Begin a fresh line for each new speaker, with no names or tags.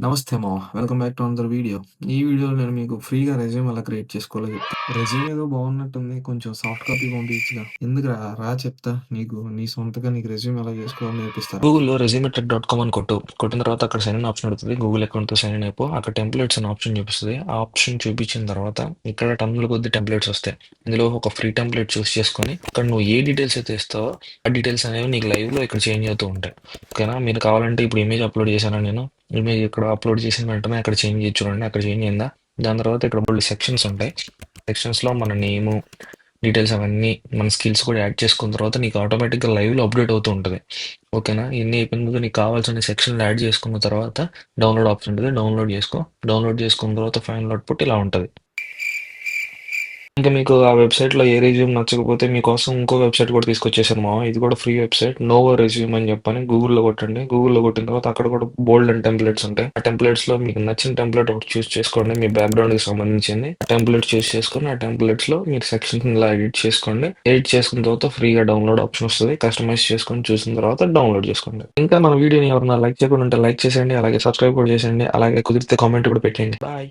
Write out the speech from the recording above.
నమస్తే మా welcome back to another video. ఈ వీడియోలో నేను మీకు ఫ్రీగా రెజ్యూమ్ ఎలా క్రియేట్ చేసుకోవాలో చెప్తాను రెజ్యూమ్ ఏదో బాగున్నట్టుంది. కొంచెం సాఫ్ట్ కాపీ పంపించగా. ఎందుకురా రా చెప్తా. నీకు నీ సొంతగా నీకు రెజ్యూమ్ ఎలా చేసుకోవాలో నేర్పిస్తాను.
గూగుల్‌లో రెజ్యూమేటెక్ డాట్ కామ్ అని కొట్టు. కొట్టిన తర్వాత అక్కడ సైన్ ఇన్ ఆప్షన్ అడుగుతది. గూగుల్ అకౌంట్‌తో సైన్ ఇన్ అయిపో. అక్కడ టెంప్లెట్స్ అని ఆప్షన్ చూపిస్తుంది ఆ ఆప్షన్ చూపించిన తర్వాత ఇక్కడ టన్నుల కొద్ది టెంప్లెట్స్ వస్తాయి. ఇందులో ఒక ఫ్రీ టెంప్లెట్ చూస్ చేసుకొని అక్కడ నువ్వు ఏ డీటెయిల్స్ అయితే ఇస్తావో ఆ డీటెయిల్స్ అనేవి నీకు లైవ్‌లో ఇక్కడ చేంజ్ అవుతూ ఉంటాయి. ఓకేనా? మీరు కావాలంటే ఇప్పుడు ఇమేజ్ అప్లోడ్ చేశాను నేను. ఇమేజ్ ఇక్కడ అప్లోడ్ చేసిన వెంటనే అక్కడ చేంజ్ చేయొచ్చు చూడండి. అక్కడ చేంజ్ అయిందా? దాని తర్వాత ఇక్కడ బోల్డ్ సెక్షన్స్ ఉంటాయి. సెక్షన్స్‌లో మన నేము డీటెయిల్స్ అవన్నీ మన స్కిల్స్ కూడా యాడ్ చేసుకున్న తర్వాత నీకు ఆటోమేటిక్‌గా లైవ్‌లో అప్డేట్ అవుతూ ఉంటుంది ఓకేనా? ఇన్ని అయిపోయిన నీకు కావాల్సిన సెక్షన్‌లు యాడ్ చేసుకున్న తర్వాత డౌన్‌లోడ్ ఆప్షన్ ఉంటుంది డౌన్‌లోడ్ చేసుకో. డౌన్‌లోడ్ చేసుకున్న తర్వాత ఫైనల్ అవుట్‌పుట్ ఇలా ఉంటుంది ఇంకా మీకు ఆ వెబ్‌సైట్‌లో ఏ రెజ్యూమ్ నచ్చకపోతే మీకోసం ఇంకో వెబ్‌సైట్ కూడా తీసుకొచ్చేసాను మావా ఇది కూడా ఫ్రీ వెబ్‌సైట్. నోవో రెజ్యూమ్ అని చెప్పని గూగుల్‌లో కొట్టండి. గూగుల్‌లో కొట్టిన తర్వాత అక్కడ కూడా బోల్డ్ అండ్ టెంప్లేట్స్ ఉంటాయి. ఆ టెంప్లేట్స్‌లో మీకు నచ్చిన టెంప్లేట్ ఒకటి చూస్ చేసుకోండి. మీ బ్యాక్‌గ్రౌండ్‌కి సంబంధించింది. ఆ టెంప్లేట్ చూస్ చేసుకొని ఆ టెంప్లేట్స్‌లో మీరు సెక్షన్స్‌ని ఇలా ఎడిట్ చేసుకోండి. ఎడిట్ చేసుకున్న తర్వాత ఫ్రీగా డౌన్‌లోడ్ ఆప్షన్ వస్తది. కస్టమైజ్ చేసుకొని చూసిన తర్వాత డౌన్‌లోడ్ చేసుకోండి. ఇంకా మన వీడియోని ఎవరైనా లైక్ చేయకుండా ఉంటే లైక్ చేసేయండి. అలాగే సబ్స్క్రైబ్ కూడా చేసేయండి. అలాగే కుదిరితే కామెంట్ కూడా పెట్టేయండి. బాయ్.